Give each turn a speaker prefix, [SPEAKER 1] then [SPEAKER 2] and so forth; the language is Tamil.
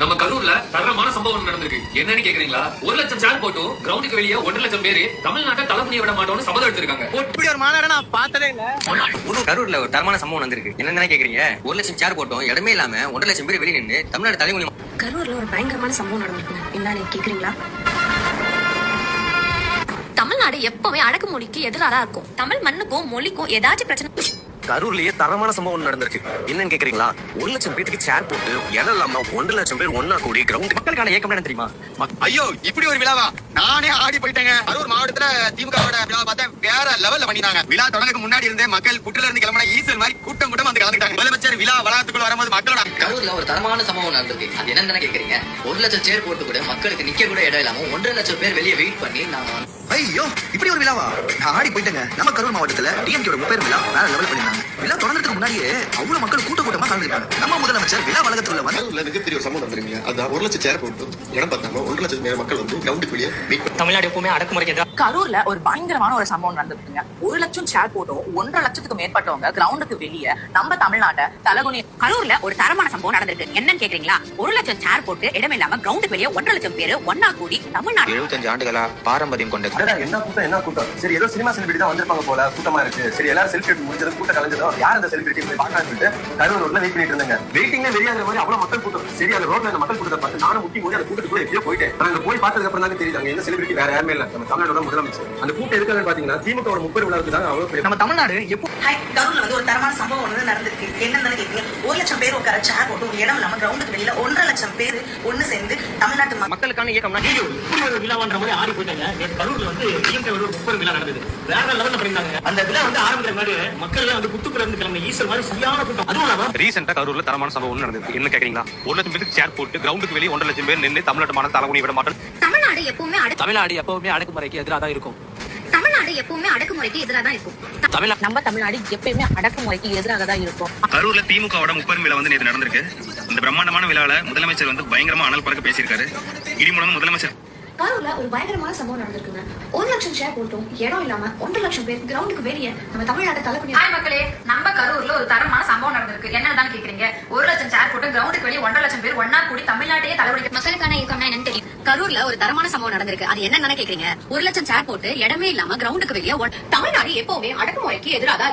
[SPEAKER 1] நம்ம கரூர்ல தரமான சம்பவம் நடந்திருக்கு. என்னன்னு கேக்குறீங்களா? ஒரு லட்சம் சேர் போட்டும் கிரவுண்டுக்கு வெளியே ஒன்றரை லட்சம் பேரு தமிழ்நாட்டை தலைமுடிய விட மாட்டோம்னு சபதம் எடுத்திருக்காங்க.
[SPEAKER 2] இப்படி ஒரு மாநாட நான் பார்த்ததே இல்ல.
[SPEAKER 3] கரூர்ல ஒரு தரமான சம்பவம் நடந்திருக்கு. என்னன்னு கேக்குறீங்க? ஒரு லட்சம் சேர் போட்டோம். இடமே இல்லாம ஒன்றரை லட்சம் பேர் வெளியே நின்று தமிழ்நாடு தலைமுறை
[SPEAKER 4] கரூர்ல ஒரு பயங்கரமான சம்பவம் நடந்திருக்குங்க. என்னன்னு கேக்குறீங்களா? தமிழ்நாடு எப்பவுமே அடக்குமொழிக்கு எதிராக இருக்கும். தமிழ் மண்ணுக்கும் மொழிக்கும் ஏதாச்சும் பிரச்சனை
[SPEAKER 5] கரூர்லயே தரமான சம்பவம் நடந்திருக்கு. என்னன்னு கேக்குறீங்களா? ஒரு லட்சம் பேருக்கு சேர் போட்டு இடம் இல்லாம ஒன்றரை லட்சம் பேர் ஒன்னா கூடி கிரவுண்ட்
[SPEAKER 3] மக்களுக்கான இயக்கம் என்ன தெரியுமா?
[SPEAKER 2] ஐயோ இப்படி ஒரு விழாவா? நானே ஆடி போயிட்டேங்க. கரூர் மாவட்டத்துல திமுகவோட விழா பார்த்தா வேற லெவல்ல பண்ணிட்டாங்க விழா தொடங்கக்கு முன்னாடி இருந்தே மக்கள் புட்டுல இருந்து கிளம்பின ஈசல் மாதிரி கூட்டம் கூட்டம் வந்து கலந்துட்டாங்க முதலமைச்சர் விழா வளாகத்துக்குள்ள வரும்போது மக்களோட
[SPEAKER 6] கரூர்ல ஒரு தரமான சம்பவம் நடந்திருக்கு. அது என்னன்னு கேக்குறீங்க? ஒரு லட்சம் சேர் போட்டு கூட மக்களுக்கு நிக்க கூட இடம் இல்லாம ஒன்றரை லட்சம் பேர் வெளியே வெயிட் பண்ணி நாங்க வந்து
[SPEAKER 7] ஐயோ இப்படி ஒரு விழாவா? நான் ஆடி போயிட்டேங்க. நம்ம கரூர் மாவட்டத்துல டிஎம்கேட முப்பேர் விழா வேற லெவல் பண்ணிருந்தாங்க முன்னாடியே அவ்வளவு மக்கள் கூட்ட கூட்டமா கலந்துருக்காங்க நம்ம முதலமைச்சர் விழா வழக்கத்துல வந்து
[SPEAKER 8] மிகப்பெரிய ஒரு சம்பவம் நடந்திருக்கீங்க. அது ஒரு லட்சம் சேர் போட்டு இடம் பார்த்தாங்க. ஒன்றரை லட்சம் மேல மக்கள் வந்து கிரவுண்டுக்கு வெளியே
[SPEAKER 3] தமிழ்நாடு எப்பவுமே அடக்குமுறைக்கு
[SPEAKER 9] கரூர்ல ஒரு பயங்கரமான ஒரு சம்பவம் நடந்திருக்குங்க. ஒரு லட்சம் சேர் போட்டோம் ஒன்றரை லட்சத்துக்கு மேற்பட்டவங்க கிரவுண்டுக்கு வெளியே நம்ம தமிழ்நாட்டை தலகுனி
[SPEAKER 4] கரூர்ல ஒரு தரமான சம்பவம் நடந்திருக்கு. என்னன்னு கேக்குறீங்களா? ஒரு லட்சம் சேர் போட்டு இடம் இல்லாம கிரவுண்டுக்கு வெளியே ஒன்றரை லட்சம் பேரு ஒன்னா கூடி தமிழ்நாடு
[SPEAKER 5] எழுபத்தஞ்சு ஆண்டுகளா பாரம்பரியம் கொண்டது
[SPEAKER 8] என்ன கூட்டம் என்ன கூட்டம்? சரி ஏதோ சினிமா செலிபிரிட்டி தான் வந்திருப்பாங்க போல. கூட்டமா இருக்கு. சரி எல்லாரும் செல்ஃபி எடுத்து முடிஞ்சது கூட்டம் கலைஞ்சதோ யார் அந்த செலிபிரிட்டி போய் பார்க்கலாம்னு சொல்லிட்டு கரூர் ரோட்ல வெயிட் பண்ணிட்டு இருந்தாங்க. வெயிட்டிங்ல வெளியாகிற மாதிரி அவ்வளவு மக்கள் கூட்டம். சரி அந்த ரோட்ல அந்த மக்கள் கூட்டத்தை பார்த்து நானும் முட்டி போய் அந்த கூட்டத்துக்குள்ள எப்படியோ போயிட்டேன். நான் அங்க போய் பார்த்ததுக்கு அப்புறம் தான் தெரியுது அங்க எந்த செலிபிரிட்டி வேற யாருமே இல்ல. நம்ம தமிழ்நாடோட முதலமைச்சர். அந்த கூட்டம் எதுக்காகன்னு பாத்தீங்கன்னா திமுக ஒரு முப்பது விழாவுக்கு தான் அவ்வளவு
[SPEAKER 3] நம்ம தமிழ்நாடு எப்போ
[SPEAKER 9] கரூர்ல வந்து ஒரு தரமான சம்பவம் வந்து நடந்திருக்கு. என்னன்னு ஒரு லட்சம் பேர் உட்கார சேர் போட்டு ஒரு இடம் இல்லாம கிரவுண்டுக்கு வெளியில ஒன்றரை லட்சம் பேர் ஒண்ணு சேர்ந்து தமிழ்நாட்டு மக்கள்
[SPEAKER 3] மக்களுக்கான இயக்கம்னா
[SPEAKER 10] இப்படி ஒரு விழாவான்ற மாதிரி ஆடி போயிட்டாங்க. கரூர்ல வந்து டிஎம்கே ஒரு முப்பது விழா நடந்தது. வேற லெவல்ல பண்ணிருந்தாங்க அந்த விழா வந்து ஆரம்பிக்கிற மாதிரி மக்கள் எல்லாம் வந்து குத்துக்குள்ள இருந்து கிளம்பின ஈஸ்வர் மாதிரி சரியான கூட்டம். அதுவும் இல்லாம
[SPEAKER 5] ரீசெண்டா கரூர்ல தரமான சம்பவம் ஒண்ணு நடந்திருக்கு என்ன கேக்குறீங்களா? ஒரு லட்சம் பேருக்கு சேர் போட்டு கிரவுண்டுக்கு வெளியே ஒன்றரை லட்சம் பேர் நின்று தமிழ்நாட்டு மாநில தலைமுறை விட மாட்டோம்
[SPEAKER 4] தமிழ்நாடு எப்பவுமே
[SPEAKER 3] தமிழ்நாடு எப்பவுமே அடக்குமுறைக்கு எதிராக தான் இருக்கும்.
[SPEAKER 4] தமிழ்நாடு எப்பவுமே அடக்குமுறைக்கு எதிராக தான் இருக்கும்.
[SPEAKER 3] தமிழ்நாடு
[SPEAKER 9] நம்ம தமிழ்நாடு எப்பயுமே அடக்குமுறைக்கு எதிராக தான் இருக்கும்.
[SPEAKER 5] கரூர்ல திமுகவோட முப்பது விழா வந்து நேற்று நடந்திருக்கு. இந்த பிரம்மாண்டமான விழால முதலமைச்சர் வந்து பயங்கரமா அனல் பறக்க பேசியிருக்காரு. இடிமுடன் முதலமைச்சர்
[SPEAKER 4] கரூர்ல ஒரு பயங்கரமான சம்பவம் நடந்திருக்குங்க ஒரு லட்சம் சேர் போட்டும் இடம் இல்லாம ஒன்றரை லட்சம் பேர் கிரவுண்டுக்கு வெளியே நம்ம தமிழ்நாட்டை தலைக்குனி
[SPEAKER 11] ஹாய் மக்களே நம்ம கரூர்ல ஒரு தரமான சம்பவம் நடந்திருக்கு. என்னன்னு தான் கேக்குறீங்க? ஒரு லட்சம் சேர் போட்டு கிரவுண்டுக்கு வெளியே ஒன்றரை லட்சம் பேர் ஒன்னா கூடி தமிழ்நாட்டையே தலைவலிக்க
[SPEAKER 4] மக்களுக்கான இயக்கம்னா என்னன்னு தெரியும். கரூர்ல ஒரு தரமான சம்பவம் நடந்திருக்கு. அது என்னன்னு கேக்குறீங்க? ஒரு லட்சம் சேர் போட்டு இடமே இல்லாம கிரவுண்டுக்கு வெளியே தமிழ்நாடு எப்பவுமே அடக்குமுறைக்கு எதிராக